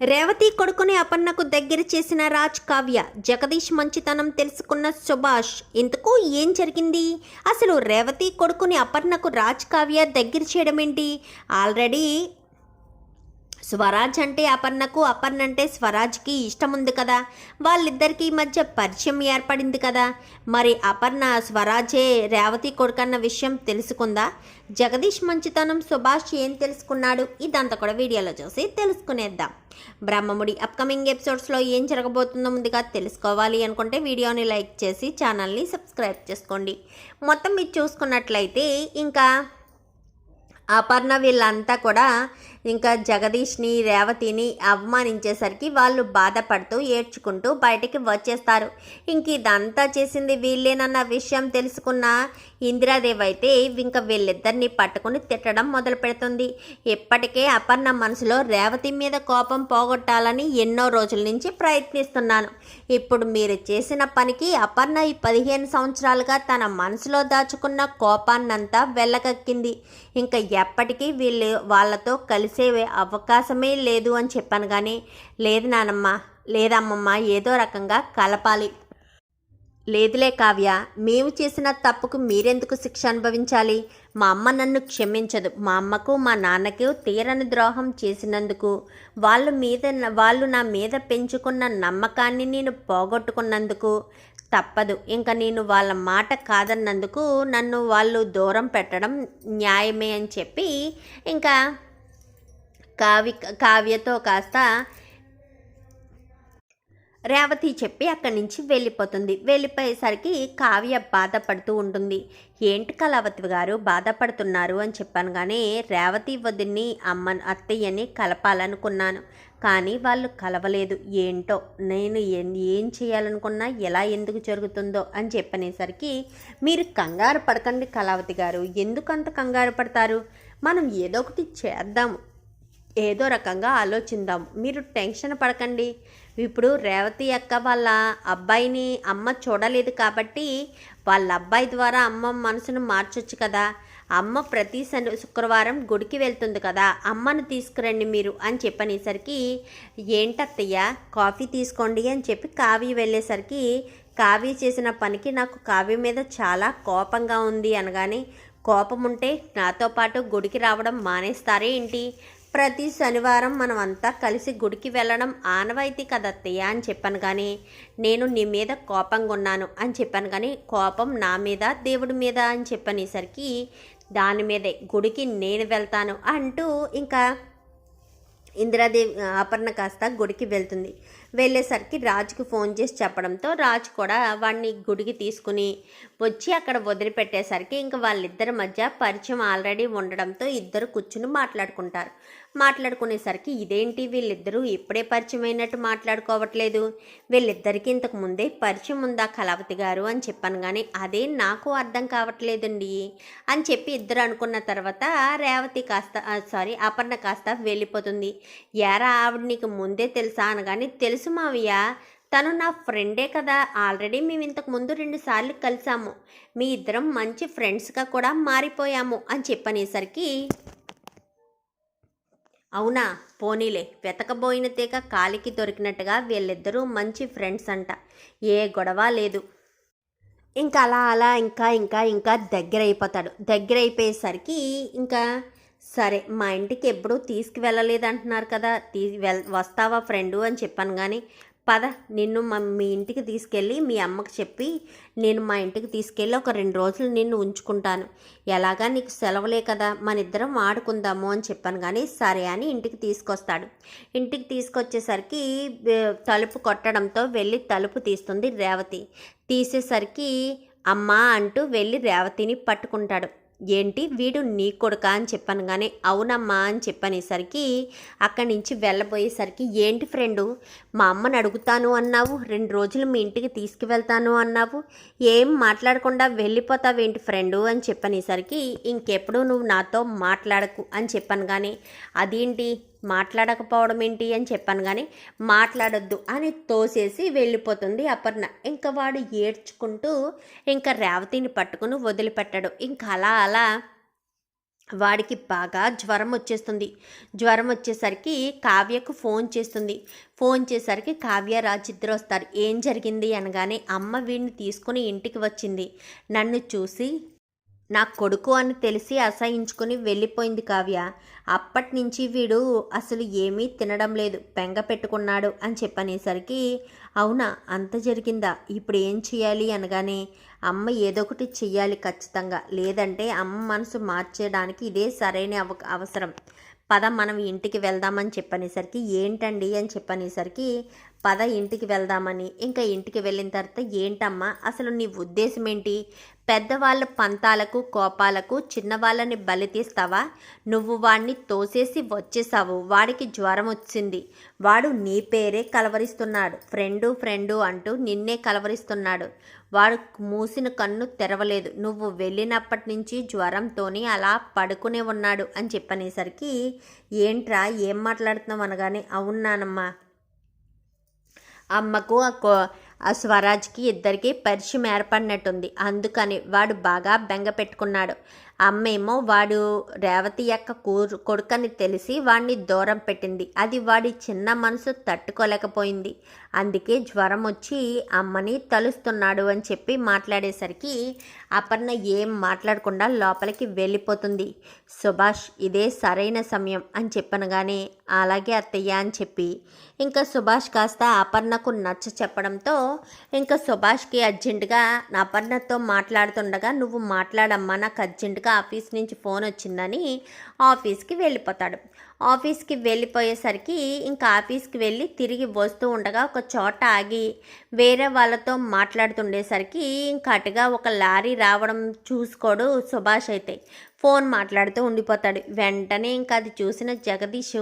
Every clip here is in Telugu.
రేవతి కొడుకుని అపర్ణకు దగ్గర చేసిన రాజ్ కావ్య జగదీష్ మంచితనం తెలుసుకున్న సుభాష్ ఇంతకు ఏం జరిగింది? అసలు రేవతి కొడుకుని అపర్ణకు రాజ్ కావ్య దగ్గర చేయడం ఏంటి ఆల్రెడీ స్వరాజ్ అంటే అపర్ణకు అపర్ణ అంటే స్వరాజ్కి ఇష్టం ఉంది కదా. వాళ్ళిద్దరికీ మధ్య పరిచయం ఏర్పడింది కదా. మరి అపర్ణ స్వరాజే రేవతి కొడుకన్న విషయం తెలుసుకుందా? జగదీష్ మంచితనం సుభాష్ ఏం తెలుసుకున్నాడు? ఇదంతా కూడా వీడియోలో చూసి తెలుసుకునేద్దాం. బ్రహ్మముడి అప్కమింగ్ ఎపిసోడ్స్లో ఏం జరగబోతుందో ముందుగా తెలుసుకోవాలి అనుకుంటే వీడియోని లైక్ చేసి ఛానల్ని సబ్స్క్రైబ్ చేసుకోండి. మొత్తం మీరు చూసుకున్నట్లయితే ఇంకా అపర్ణ వీళ్ళంతా కూడా ఇంకా జగదీష్ని రేవతిని అవమానించేసరికి వాళ్ళు బాధపడుతూ ఏడ్చుకుంటూ బయటికి వచ్చేస్తారు. ఇంక ఇదంతా చేసింది వీళ్ళేనన్న విషయం తెలుసుకున్న ఇందిరాదేవి అయితే ఇంకా వీళ్ళిద్దరిని పట్టుకుని తిట్టడం మొదలు పెడుతుంది. ఇప్పటికే అపర్ణ మనసులో రేవతి మీద కోపం పోగొట్టాలని ఎన్నో రోజుల నుంచి ప్రయత్నిస్తున్నాను. ఇప్పుడు మీరు చేసిన పనికి అపర్ణ ఈ పదిహేను సంవత్సరాలుగా తన మనసులో దాచుకున్న కోపాన్నంతా వెళ్ళగక్కింది ఇంకా ఎప్పటికీ వీళ్ళు వాళ్ళతో కలిసి అవకాశమే లేదు అని చెప్పాను కానీ లేదు నానమ్మ లేదమ్మమ్మ ఏదో రకంగా కలపాలి. లేదులే కావ్య మేము చేసిన తప్పుకు మీరెందుకు శిక్ష అనుభవించాలి? మా అమ్మ నన్ను క్షమించదు. మా అమ్మకు మా నాన్నకు తీరని ద్రోహం చేసినందుకు వాళ్ళు మీద వాళ్ళు నా మీద పెంచుకున్న నమ్మకాన్ని నేను పోగొట్టుకున్నందుకు తప్పదు. ఇంకా నేను వాళ్ళ మాట కాదన్నందుకు నన్ను వాళ్ళు దూరం పెట్టడం న్యాయమే అని చెప్పి ఇంకా కావ్య కావ్యతో కాస్త రేవతి చెప్పి అక్కడి నుంచి వెళ్ళిపోతుంది. వెళ్ళిపోయేసరికి కావ్య బాధపడుతూ ఉంటుంది. ఏంటి కళావతి గారు బాధపడుతున్నారు? అని చెప్పాను కానీ రేవతి వదిన్ని అమ్మ అత్తయ్యని కలపాలనుకున్నాను. కానీ వాళ్ళు కలవలేదు. ఏంటో నేను ఏం ఏం చేయాలనుకున్నా ఎలా ఎందుకు జరుగుతుందో? అని చెప్పనేసరికి మీరు కంగారు పడకండి కళావతి గారు. ఎందుకంత కంగారు పడతారు? మనం ఏదో ఒకటి చేద్దాము. ఏదో రకంగా ఆలోచిందాం మీరు టెన్షన్ పడకండి. ఇప్పుడు రేవతి అక్క వాళ్ళ అబ్బాయిని అమ్మ చూడలేదు కాబట్టి వాళ్ళ అబ్బాయి ద్వారా అమ్మ మనసును మార్చొచ్చు కదా. అమ్మ ప్రతి శని శుక్రవారం గుడికి వెళ్తుంది కదా. అమ్మను తీసుకురండి మీరు అని చెప్పనేసరికి ఏంటత్తయ్య కాఫీ తీసుకోండి అని చెప్పి కావ్య వెళ్ళేసరికి కావ్య చేసిన పనికి నాకు కావ్య మీద చాలా కోపంగా ఉంది అనగానే కోపం ఉంటే నాతో పాటు గుడికి రావడం మానేస్తారే ఏంటి? ప్రతి శనివారం మనం అంతా కలిసి గుడికి వెళ్ళడం ఆనవాయితీ కదత్తయ్య అని చెప్పాను కానీ నేను నీ మీద కోపంగా ఉన్నాను అని చెప్పాను కానీ కోపం నా మీద దేవుడి మీద అని చెప్పనేసరికి దాని మీదే గుడికి నేను వెళ్తాను అంటూ ఇంకా ఇందిరాదేవి అపర్ణ కాస్త గుడికి వెళ్తుంది. వెళ్ళేసరికి రాజుకి ఫోన్ చేసి చెప్పడంతో రాజు కూడా వాడిని గుడికి తీసుకుని వచ్చి అక్కడ వదిలిపెట్టేసరికి ఇంకా వాళ్ళిద్దరి మధ్య పరిచయం ఆల్రెడీ ఉండడంతో ఇద్దరు కూర్చుని మాట్లాడుకుంటారు. మాట్లాడుకునేసరికి ఇదేంటి వీళ్ళిద్దరూ ఇప్పుడే పరిచయం అయినట్టు మాట్లాడుకోవట్లేదు? వీళ్ళిద్దరికీ ఇంతకు ముందే పరిచయం ఉందా కళావతి గారు అని చెప్పాను కానీ అదే నాకు అర్థం కావట్లేదండి అని చెప్పి ఇద్దరు అనుకున్న తర్వాత రేవతి కాస్త సారీ అపర్ణ కాస్త వెళ్ళిపోతుంది. యారా ఆవిడ నీకు ముందే తెలుసా అనగానే తెలుసు మావయ్య తను నా ఫ్రెండే కదా ఆల్రెడీ మేము ఇంతకు ముందు రెండు సార్లు కలిసాము. మీ ఇద్దరం మంచి ఫ్రెండ్స్గా కూడా మారిపోయాము అని చెప్పనేసరికి అవునా? పోనీలే. వెతకబోయిన తీగ కాలికి దొరికినట్టుగా వీళ్ళిద్దరూ మంచి ఫ్రెండ్స్ అంట. ఏ గొడవ లేదు. ఇంకా అలా అలా ఇంకా ఇంకా ఇంకా దగ్గర అయిపోతాడు దగ్గర అయిపోయేసరికి ఇంకా సరే మా ఇంటికి ఎప్పుడూ తీసుకువెళ్ళలేదంటున్నారు కదా. తీ వెల్ వస్తావా ఫ్రెండు అని చెప్పాను కానీ పద నిన్ను మా మీ ఇంటికి తీసుకెళ్ళి మీ అమ్మకి చెప్పి నేను మా ఇంటికి తీసుకెళ్ళి ఒక రెండు రోజులు నిన్ను ఉంచుకుంటాను. ఎలాగా నీకు సెలవులే కదా మన ఇద్దరం ఆడుకుందాము అని చెప్పాను కానీ సరే అని ఇంటికి తీసుకొస్తాడు. ఇంటికి తీసుకొచ్చేసరికి తలుపు కొట్టడంతో వెళ్ళి తలుపు తీస్తుంది రేవతి. తీసేసరికి అమ్మా అంటూ వెళ్ళి రేవతిని పట్టుకుంటాడు. ఏంటి వీడు నీ కొడుక అని చెప్పాను కానీ అవునమ్మా అని చెప్పనేసరికి అక్కడి నుంచి వెళ్ళబోయేసరికి ఏంటి ఫ్రెండు? మా అమ్మని అడుగుతాను అన్నావు రెండు రోజులు మీ ఇంటికి తీసుకువెళ్తాను అన్నావు ఏం మాట్లాడకుండా వెళ్ళిపోతావేంటి ఫ్రెండు అని చెప్పనేసరికి ఇంకెప్పుడు నువ్వు నాతో మాట్లాడకు అని చెప్పాను కానీ అదేంటి? మాట్లాడకపోవడం ఏంటి అని చెప్పాను కానీ మాట్లాడొద్దు అని తోసేసి వెళ్ళిపోతుంది అపర్ణ. ఇంకా వాడు ఏడ్చుకుంటూ ఇంకా రేవతిని పట్టుకుని వదిలిపెట్టాడు. ఇంకా అలా అలా వాడికి బాగా జ్వరం వచ్చేస్తుంది. జ్వరం వచ్చేసరికి కావ్యకు ఫోన్ చేస్తుంది. ఫోన్ చేసరికి కావ్య రాజిద్దరు వస్తారు. ఏం జరిగింది అనగానే అమ్మ వీడిని తీసుకుని ఇంటికి వచ్చింది. నన్ను చూసి నా కొడుకు అని తెలిసి అసహించుకుని వెళ్ళిపోయింది కావ్య. అప్పటి నుంచి వీడు అసలు ఏమీ తినడం లేదు పెంగ పెట్టుకున్నాడు అని చెప్పనేసరికి అవునా అంత జరిగిందా? ఇప్పుడు ఏం చేయాలి అనగానే అమ్మ ఏదో ఒకటి చెయ్యాలి ఖచ్చితంగా. లేదంటే అమ్మ మనసు మార్చేయడానికి ఇదే సరైన అవ అవసరం. పద మనం ఇంటికి వెళ్దామని చెప్పనేసరికి ఏంటండి అని చెప్పనేసరికి పద ఇంటికి వెళ్దామని. ఇంకా ఇంటికి వెళ్ళిన తర్వాత ఏంటమ్మా అసలు నీ ఉద్దేశం ఏంటి పెద్దవాళ్ళ పంతాలకు కోపాలకు చిన్నవాళ్ళని బలి తీస్తావా? నువ్వు వాడిని తోసేసి వచ్చేసావు. వాడికి జ్వరం వచ్చింది. వాడు నీ పేరే కలవరిస్తున్నాడు. ఫ్రెండు ఫ్రెండు అంటూ నిన్నే కలవరిస్తున్నాడు. వాడు మూసిన కన్ను తెరవలేదు. నువ్వు వెళ్ళినప్పటి నుంచి జ్వరంతోని అలా పడుకునే ఉన్నాడు అని చెప్పనేసరికి ఏంట్రా ఏం మాట్లాడుతున్నావు? అనగానే అవునానమ్మా అమ్మకు ఆ కో ఆ స్వరాజ్కి ఇద్దరికి పరిచయం ఏర్పడినట్టుంది. అందుకని వాడు బాగా బెంగ పెట్టుకున్నాడు అమ్మేమో వాడు రేవతి యొక్క కూరు కొడుకని తెలిసి వాడిని దూరం పెట్టింది. అది వాడి చిన్న మనసు తట్టుకోలేకపోయింది. అందుకే జ్వరం వచ్చి అమ్మని తలుస్తున్నాడు అని చెప్పి మాట్లాడేసరికి అపర్ణ ఏం మాట్లాడకుండా లోపలికి వెళ్ళిపోతుంది. సుభాష్ ఇదే సరైన సమయం అని చెప్పనగానే అలాగే అత్తయ్య అని చెప్పి ఇంకా సుభాష్ కాస్త అపర్ణకు నచ్చ చెప్పడంతో ఇంకా సుభాష్కి అర్జెంటుగా అపర్ణతో మాట్లాడుతుండగా నువ్వు మాట్లాడమ్మా నాకు అర్జెంటుగా ఆఫీస్ నుంచి ఫోన్ వచ్చిందని ఆఫీస్కి వెళ్ళిపోతాడు. ఆఫీస్కి వెళ్ళిపోయేసరికి ఇంకా ఆఫీస్కి వెళ్ళి తిరిగి వస్తూ ఉండగా ఒక చోట ఆగి వేరే వాళ్ళతో మాట్లాడుతుండేసరికి ఇంకా అటుగా ఒక లారీ రావడం చూసుకోడు సుభాష్ అయితే. ఫోన్ మాట్లాడుతూ ఉండిపోతాడు. వెంటనే ఇంకా అది చూసిన జగదీష్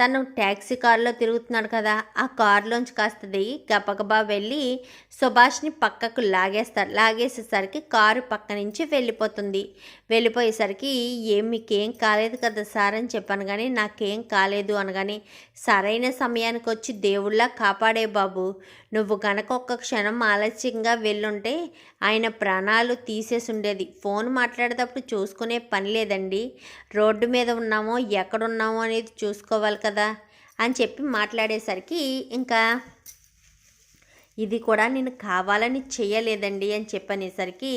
తను ట్యాక్సీ కారులో తిరుగుతున్నాడు కదా ఆ కారులోంచి కాస్త దిగి గబగబా వెళ్ళి సుభాష్ని పక్కకు లాగేస్తాడు లాగేసేసరికి కారు పక్క నుంచి వెళ్ళిపోతుంది. వెళ్ళిపోయేసరికి ఏం మీకేం కాలేదు కదా సార్ అని చెప్పాను. కానీ నాకు కాలేదు అనగానే సరైన సమయానికి వచ్చి దేవుళ్ళ కాపాడే బాబు నువ్వు గనక ఒక్క క్షణం ఆలస్యంగా వెళ్ళుంటే ఆయన ప్రాణాలు తీసేసి ఉండేది ఫోన్ మాట్లాడేటప్పుడు చూసుకునే పని లేదండి. రోడ్డు మీద ఉన్నామో ఎక్కడున్నామో అనేది చూసుకోవాలి కదా అని చెప్పి మాట్లాడేసరికి ఇంకా ఇది కూడా నేను కావాలని చేయలేదండి అని చెప్పనేసరికి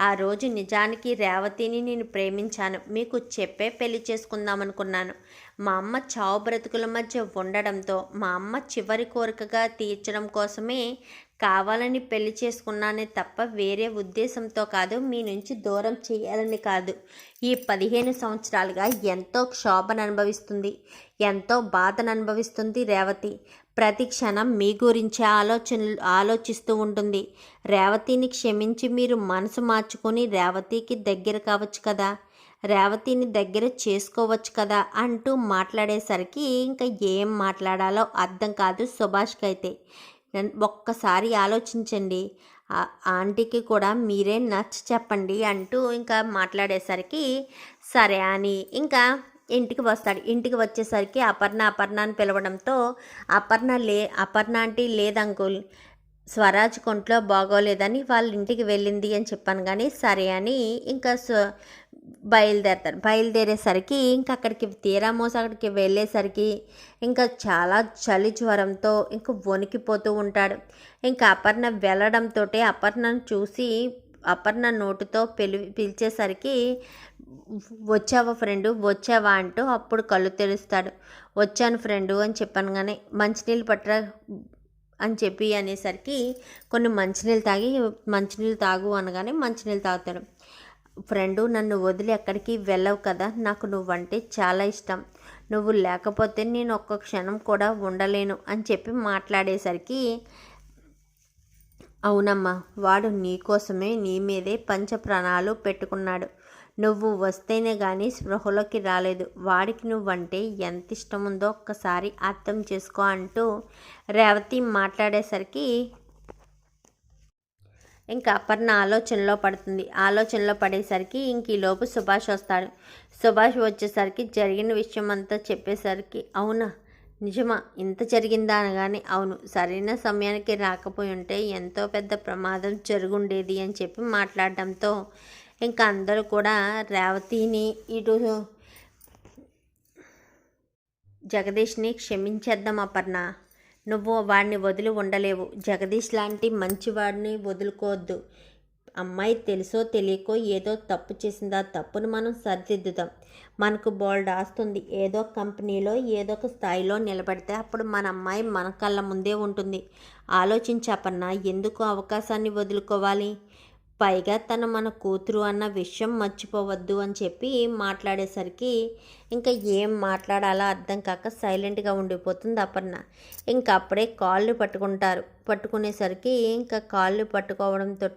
ఆ రోజు నిజానికి రేవతిని నేను ప్రేమించాను. మీకు చెప్పే పెళ్ళి చేసుకుందాం అనుకున్నాను మా అమ్మ చావు బ్రతుకుల మధ్య ఉండడంతో మా అమ్మ చివరి కోరికగా తీర్చడం కోసమే కావాలని పెళ్ళి చేసుకున్నానే తప్ప వేరే ఉద్దేశంతో కాదు మీ నుంచి దూరం చేయాలని కాదు. ఈ పదిహేను సంవత్సరాలుగా ఎంతో క్షోభను అనుభవిస్తుంది ఎంతో బాధను అనుభవిస్తుంది రేవతి. ప్రతి క్షణం మీ గురించే ఆలోచన ఆలోచిస్తూ ఉంటుంది. రేవతిని క్షమించి మీరు మనసు మార్చుకొని రేవతికి దగ్గర కావచ్చు కదా? రేవతిని దగ్గర చేసుకోవచ్చు కదా అంటూ మాట్లాడేసరికి ఇంకా ఏం మాట్లాడాలో అర్థం కాదు సుభాష్కి అయితే. ఒక్కసారి ఆలోచించండి. ఆంటీకి కూడా మీరే నచ్చ చెప్పండి అంటూ ఇంకా మాట్లాడేసరికి సరే అని. ఇంకా ఇంటికి వస్తాడు. ఇంటికి వచ్చేసరికి అపర్ణ అపర్ణ అని పిలవడంతో అపర్ణ లే అపర్ణ అంటే లేదంకుల్ స్వరాజ్ కొంట్లో బాగోలేదని వాళ్ళ ఇంటికి వెళ్ళింది అని చెప్పాను కానీ సరే అని ఇంకా బయలుదేరతారు. బయలుదేరేసరికి ఇంకా అక్కడికి తీరామోస అక్కడికి వెళ్ళేసరికి ఇంకా చాలా చలి జ్వరంతో ఇంకా వణికిపోతూ ఉంటాడు. ఇంకా అపర్ణ వెళ్ళడంతో అపర్ణను చూసి అపర్ణ నోటుతో పిలి పిలిచేసరికి వచ్చావా ఫ్రెండు? వచ్చావా? అంటూ అప్పుడు కళ్ళు తెరుస్తాడు. వచ్చాను ఫ్రెండు అని చెప్పాను కానీ మంచినీళ్ళు పట్టరా అని చెప్పి అనేసరికి కొన్ని మంచినీళ్ళు తాగి మంచినీళ్ళు తాగు అనగానే మంచినీళ్ళు తాగుతాడు. ఫ్రెండు నన్ను వదిలి ఎక్కడికి వెళ్ళవు కదా. నాకు నువ్వంటే చాలా ఇష్టం. నువ్వు లేకపోతే నేను ఒక్క క్షణం కూడా ఉండలేను అని చెప్పి మాట్లాడేసరికి అవునమ్మా వాడు నీకోసమే నీ మీదే పంచ ప్రాణాలు పెట్టుకున్నాడు. నువ్వు వస్తేనే కానీ స్పృహలోకి రాలేదు. వాడికి నువ్వంటే ఎంత ఇష్టం ఉందో ఒక్కసారి అర్థం చేసుకో అంటూ రేవతి మాట్లాడేసరికి ఇంకా అపర్ణ ఆలోచనలో పడుతుంది. ఆలోచనలో పడేసరికి ఇంక ఈలోపు సుభాష్ వస్తాడు. సుభాష్ వచ్చేసరికి జరిగిన విషయం అంతా చెప్పేసరికి అవునా? నిజమా? ఇంత జరిగిందా అనగానే అవును. సరైన సమయానికి రాకపోయి ఉంటే ఎంతో పెద్ద ప్రమాదం జరుగుండేది అని చెప్పి మాట్లాడడంతో ఇంకా అందరూ కూడా రేవతిని ఇటు జగదీష్ని క్షమించేద్దాం అపర్ణ. నువ్వు వాడిని వదిలి ఉండలేవు. జగదీష్ లాంటి మంచివాడిని వదులుకోవద్దు. అమ్మాయి తెలుసో తెలియకో ఏదో తప్పు చేసింది ఆ తప్పును మనం సరిదిద్దుదాం. మనకు బోల్డ్ ఆస్తుంది. ఏదో కంపెనీలో ఏదో ఒక స్థాయిలో నిలబడితే అప్పుడు మన అమ్మాయి మన కళ్ళ ముందే ఉంటుంది. ఆలోచించాపన్నా ఎందుకు అవకాశాన్ని వదులుకోవాలి? పైగా తన మన కూతురు అన్న విషయం మర్చిపోవద్దు అని చెప్పి మాట్లాడేసరికి ఇంకా ఏం మాట్లాడాలో అర్థం కాక సైలెంట్గా ఉండిపోతుంది అపర్ణ. ఇంకా అప్పుడే కాళ్ళు పట్టుకుంటారు. పట్టుకునేసరికి ఇంకా కాళ్ళు పట్టుకోవడంతో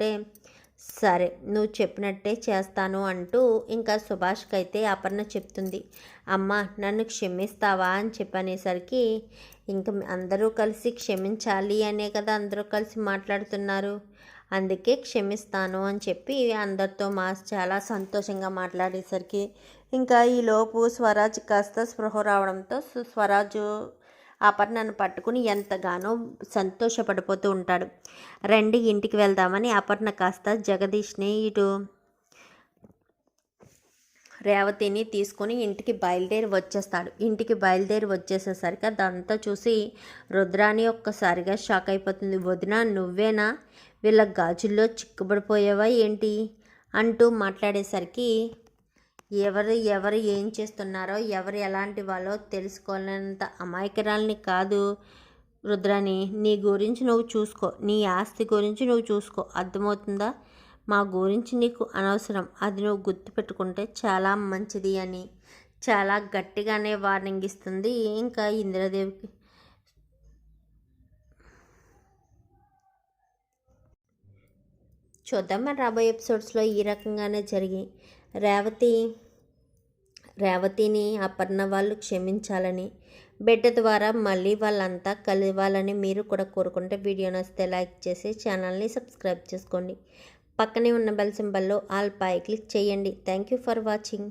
సరే నువ్వు చెప్పినట్టే చేస్తాను అంటూ ఇంకా సుభాష్కి అయితే అపర్ణ చెప్తుంది. అమ్మ నన్ను క్షమిస్తావా అని చెప్పనేసరికి ఇంక అందరూ కలిసి క్షమించాలి అనే కదా అందరూ కలిసి మాట్లాడుతున్నారు. అందుకే క్షమిస్తాను అని చెప్పి అందరితో మా చాలా సంతోషంగా మాట్లాడేసరికి ఇంకా ఈలోపు స్వరాజ్ కాస్త స్పృహ రావడంతో స్వరాజు అపర్ణను పట్టుకుని ఎంతగానో సంతోషపడిపోతూ ఉంటాడు. రండి ఇంటికి వెళ్దామని అపర్ణ కాస్త జగదీష్ని ఇటు రేవతిని తీసుకుని ఇంటికి బయలుదేరి వచ్చేస్తాడు. ఇంటికి బయలుదేరి వచ్చేసేసరికి అదంతా చూసి రుద్రాని ఒక్కసారిగా షాక్ అయిపోతుంది. వదిన నువ్వేనా? వీళ్ళ గాజుల్లో చిక్కుబడిపోయావా ఏంటి? అంటూ మాట్లాడేసరికి ఎవరు ఎవరు ఏం చేస్తున్నారో ఎవరు ఎలాంటి వాళ్ళో తెలుసుకోలేనంత అమాయకరాల్ని కాదు రుద్రాని నీ గురించి నువ్వు చూసుకో. నీ ఆస్తి గురించి నువ్వు చూసుకో. అర్థమవుతుందా? మా గురించి నీకు అనవసరం. అది నువ్వు గుర్తుపెట్టుకుంటే చాలా మంచిది అని. చాలా గట్టిగానే వార్నింగ్ ఇస్తుంది. ఇంకా ఇందిరాదేవికి చూద్దాం. మరి రాబోయే ఎపిసోడ్స్లో ఈ రకంగానే జరిగి రేవతి రేవతిని అపర్ణ వాళ్ళు క్షమించాలని బిడ్డ ద్వారా మళ్ళీ వాళ్ళంతా కలవాలని మీరు కూడా కోరుకుంటే వీడియో నచ్చితే లైక్ చేసి ఛానల్ని సబ్స్క్రైబ్ చేసుకోండి. పక్కనే ఉన్న బెల్ సింబల్లో ఆల్ పై క్లిక్ చేయండి. Thank you for watching.